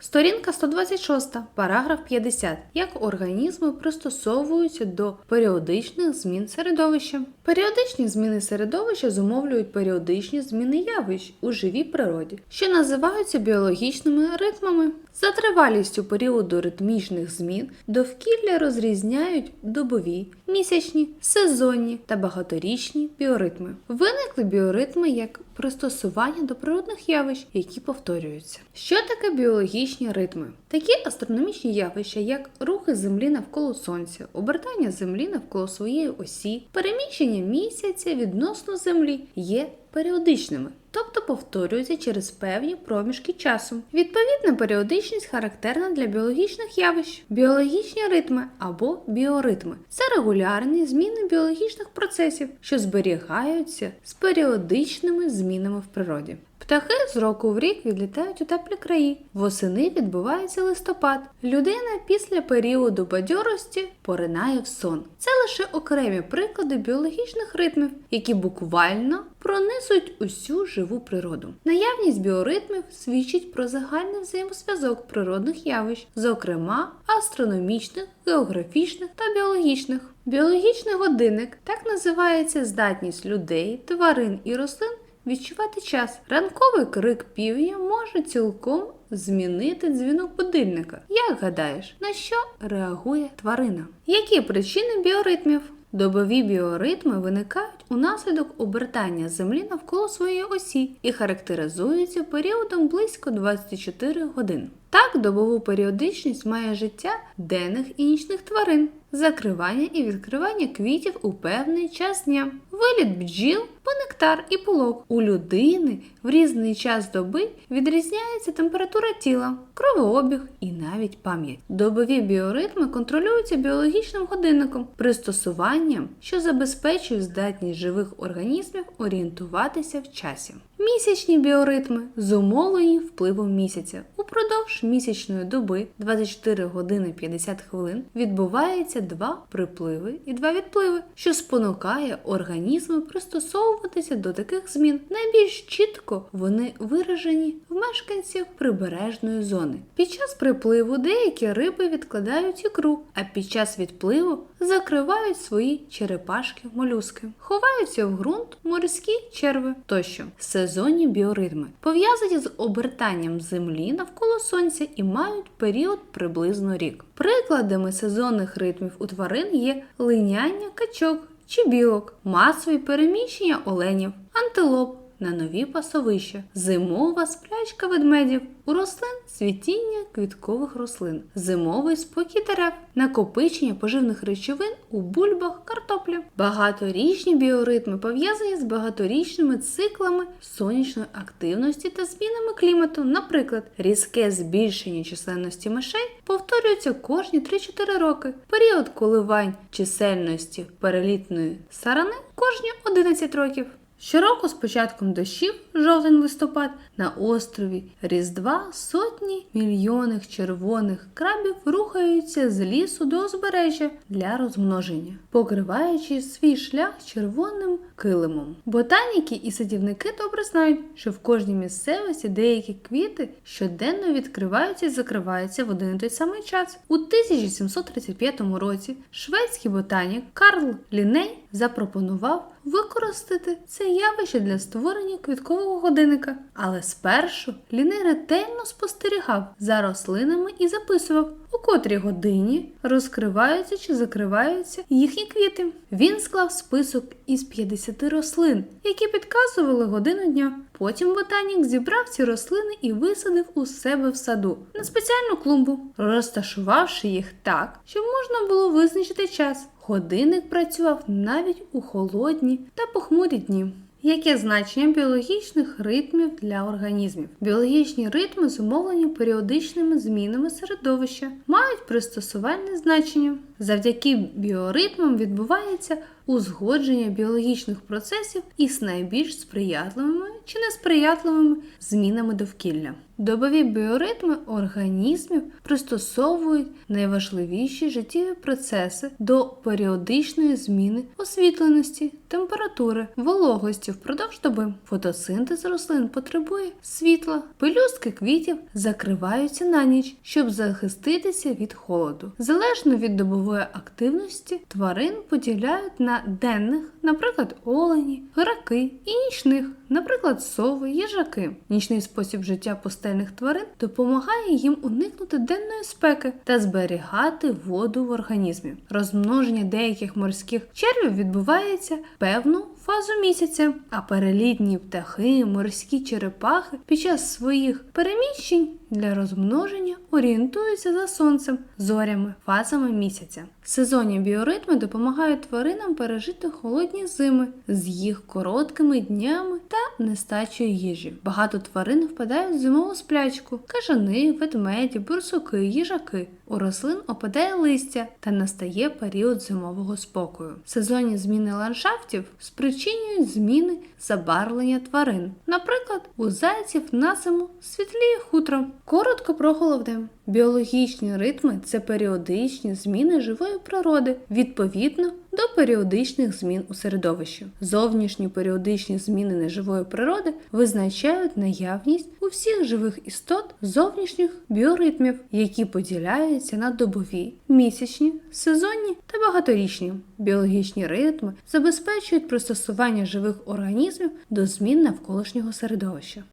Сторінка 126, параграф 50. Як організми пристосовуються до періодичних змін середовища. Періодичні зміни середовища зумовлюють періодичні зміни явищ у живій природі, що називаються біологічними ритмами. За тривалістю періоду ритмічних змін довкілля розрізняють добові, місячні, сезонні та багаторічні біоритми. Виникли біоритми як пристосування до природних явищ, які повторюються. Що таке біологічні ритми? Такі астрономічні явища, як рухи Землі навколо Сонця, обертання Землі навколо своєї осі, переміщення місяця відносно Землі, є періодичними, тобто повторюються через певні проміжки часу. Відповідна періодичність характерна для біологічних явищ. Біологічні ритми або біоритми це регулярні зміни біологічних процесів, що зберігаються з періодичними змінами в природі. Птахи з року в рік відлітають у теплі краї. Восени відбувається листопад. Людина після періоду бадьорості поринає в сон. Це лише окремі приклади біологічних ритмів, які буквально пронизують усю живу природу. Наявність біоритмів свідчить про загальний взаємозв'язок природних явищ, зокрема астрономічних, географічних та біологічних. Біологічний годинник так називається здатність людей, тварин і рослин відчувати час. Ранковий крик півня може цілком змінити дзвінок будильника. Як гадаєш, на що реагує тварина? Які причини біоритмів? Добові біоритми виникають унаслідок обертання Землі навколо своєї осі і характеризуються періодом близько 24 годин. Так, добову періодичність має життя денних і нічних тварин, закривання і відкривання квітів у певний час дня, виліт бджіл по нектар і пилок. У людини в різний час доби відрізняється температура тіла, кровообіг і навіть пам'ять. Добові біоритми контролюються біологічним годинником, пристосуванням, що забезпечує здатність живих організмів орієнтуватися в часі. Місячні біоритми зумовлені впливом місяця. Упродовж місячної доби 24 години 50 хвилин відбувається два припливи і два відпливи, що спонукає організми пристосовуватися до таких змін. Найбільш чітко вони виражені в мешканців прибережної зони. Під час припливу деякі риби відкладають ікру, а під час відпливу закривають свої черепашки молюски, ховаються в ґрунт морські черви тощо. Сезонні біоритми пов'язані з обертанням землі навколо сонця і мають період приблизно рік. Прикладами сезонних ритмів у тварин є линяння качок чи білок, масові переміщення оленів, антилоп на нові пасовища, зимова сплячка ведмедів, у рослин цвітіння квіткових рослин, зимовий спокій дерев, накопичення поживних речовин у бульбах картоплі. Багаторічні біоритми пов'язані з багаторічними циклами сонячної активності та змінами клімату. Наприклад, різке збільшення численності мишей повторюється кожні 3-4 роки. Період коливань чисельності перелітної сарани кожні 11 років. Щороку з початком дощів, жовтень-листопад, на острові Різдва сотні мільйонних червоних крабів рухаються з лісу до узбережжя для розмноження, покриваючи свій шлях червоним килимом. Ботаніки і садівники добре знають, що в кожній місцевості деякі квіти щоденно відкриваються і закриваються в один і той самий час. У 1735 році шведський ботанік Карл Ліней запропонував використати це явище для створення квіткового годинника. Але спершу Ліней ретельно спостерігав за рослинами і записував, у котрій годині розкриваються чи закриваються їхні квіти. Він склав список із 50 рослин, які підказували годину дня. Потім ботанік зібрав ці рослини і висадив у себе в саду на спеціальну клумбу, розташувавши їх так, щоб можна було визначити час. Годинник працював навіть у холодні та похмурі дні. Яке значення біологічних ритмів для організмів? Біологічні ритми зумовлені періодичними змінами середовища, мають пристосувальне значення. Завдяки біоритмам відбувається узгодження біологічних процесів із найбільш сприятливими чи несприятливими змінами довкілля. Добові біоритми організмів пристосовують найважливіші життєві процеси до періодичної зміни освітленості, температури, вологості впродовж доби. Фотосинтез рослин потребує світла. Пелюстки квітів закриваються на ніч, щоб захиститися від холоду. Залежно від добової активності, тварин поділяють на денних, наприклад, олені, раки, і нічних, наприклад, сови, їжаки. Нічний спосіб життя пустельних тварин допомагає їм уникнути денної спеки та зберігати воду в організмі. Розмноження деяких морських червів відбувається певну фазу місяця, а перелітні птахи, морські черепахи під час своїх переміщень для розмноження орієнтуються за сонцем, зорями, фазами місяця. Сезонні біоритми допомагають тваринам пережити холодні зими з їх короткими днями нестачею їжі. Багато тварин впадають в зимову сплячку: кажани, ведмеді, бурсуки, їжаки. У рослин опадає листя та настає період зимового спокою. Сезонні зміни ландшафтів спричинюють зміни забарвлення тварин. Наприклад, у зайців на зиму світліє хутро. Коротко про головне. Біологічні ритми це періодичні зміни живої природи відповідно до періодичних змін у середовищі. Зовнішні періодичні зміни неживої природи визначають наявність у всіх живих істот зовнішніх біоритмів, які поділяються на добові, місячні, сезонні та багаторічні. Біологічні ритми забезпечують пристосування живих організмів до змін навколишнього середовища.